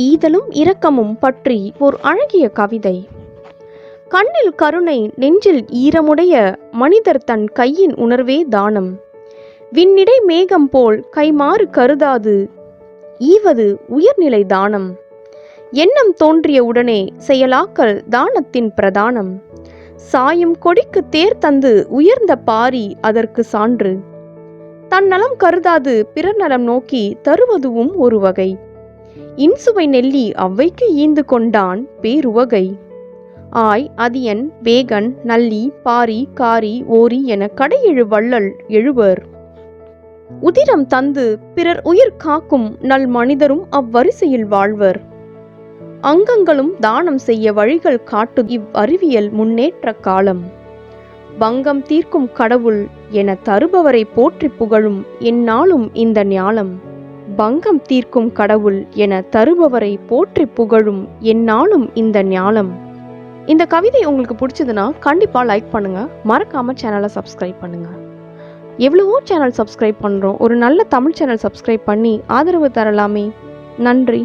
ஈதலும் இரக்கமும் பற்றி ஓர் அழகிய கவிதை. கண்ணில் கருணை நெஞ்சில் ஈரமுடைய மனிதர் தன் கையின் உணர்வே தானம். விண்ணிடை மேகம் போல் கைமாறு கருதாது ஈவது உயர்நிலை தானம். எண்ணம் தோன்றிய உடனே செயலாக்கல் தானத்தின் பிரதானம். சாயும் கொடிக்கு தேர் தந்து உயர்ந்த பாரி அதற்கு சான்று. தன்னலம் கருதாது பிறர் நலம் நோக்கி தருவதுவும் ஒரு வகை. இன்சுவை நெல்லி அவ்வைக்கு ஈந்து கொண்டான் பேருவகை. ஆய் அதியன் வேகன் நல்லி பாரி காரி ஓரி என கடையெழு வள்ளல் எழுவர். உதிரம் தந்து பிறர் உயிர் காக்கும் நல் மனிதரும் அவ்வரிசையில் வாழ்வர். அங்கங்களும் தானம் செய்ய வழிகள் காட்டு இவ்வறிவியல் முன்னேற்ற காலம். பங்கம் தீர்க்கும் கடவுள் என தருபவரை போற்றி புகழும் எந்நாளும் இந்த ஞாலம். பங்கம் தீர்க்கும் கடவுள் என தருபவரை போற்றி புகழும் என்னாலும் இந்த ஞானம் இந்த கவிதை உங்களுக்கு பிடிச்சதுன்னா கண்டிப்பாக லைக் பண்ணுங்கள் மறக்காமல் சேனலை சப்ஸ்கிரைப் பண்ணுங்கள் எவ்வளவோ சேனல் சப்ஸ்கிரைப் பண்ணுறோம் ஒரு நல்ல தமிழ் சேனல் சப்ஸ்கிரைப் பண்ணி ஆதரவு தரலாமே. நன்றி.